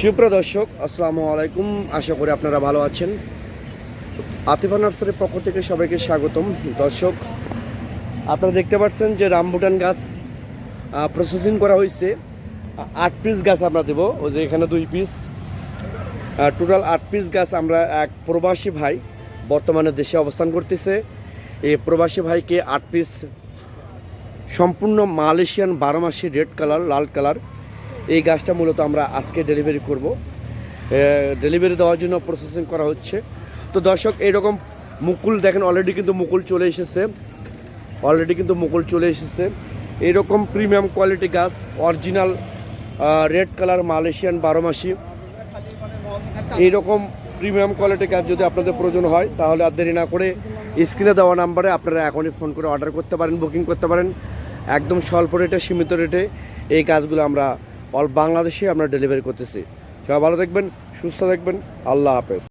সুপ্রিয় দর্শক, আসসালামু আলাইকুম। আশা করি আপনারা ভালো আছেন। আতিফা নার্সারির পক্ষ থেকে সবাইকে স্বাগতম। দর্শক, আপনারা দেখতে পাচ্ছেন যে রামবুটান গাছ প্রসেসিং করা হয়েছে। আট পিস গাছ আমরা দেবো। ওই যে এখানে দুই পিস টোটাল আট পিস গাছ আমরা এক প্রবাসী ভাই বর্তমানে দেশে অবস্থান করতেছে। এই প্রবাসী ভাইকে আট পিস সম্পূর্ণ মালয়েশিয়ান বারো মাসি রেড কালার, লাল কালার এই গাছটা মূলত আমরা আজকে ডেলিভারি করব। ডেলিভারি দেওয়ার জন্য প্রসেসিং করা হচ্ছে। তো দর্শক, এইরকম মুকুল দেখেন অলরেডি কিন্তু মুকুল চলে এসেছে। অলরেডি কিন্তু মুকুল চলে এসেছে। এইরকম প্রিমিয়াম কোয়ালিটি গাছ অরিজিনাল রেড কালার মালয়েশিয়ান বারো মাসি এইরকম প্রিমিয়াম কোয়ালিটি গাছ যদি আপনাদের প্রয়োজন হয়, তাহলে আর দেরি না করে স্ক্রিনে দেওয়া নাম্বারে আপনারা এখনই ফোন করে অর্ডার করতে পারেন বুকিং করতে পারেন। একদম স্বল্প রেটে সীমিত রেটে এই গাছগুলো আমরা অল বাংলাদেশে আমরা ডেলিভারি করতেছি। সবাই ভালো থাকবেন সুস্থ থাকবেন আল্লাহ হাফেজ।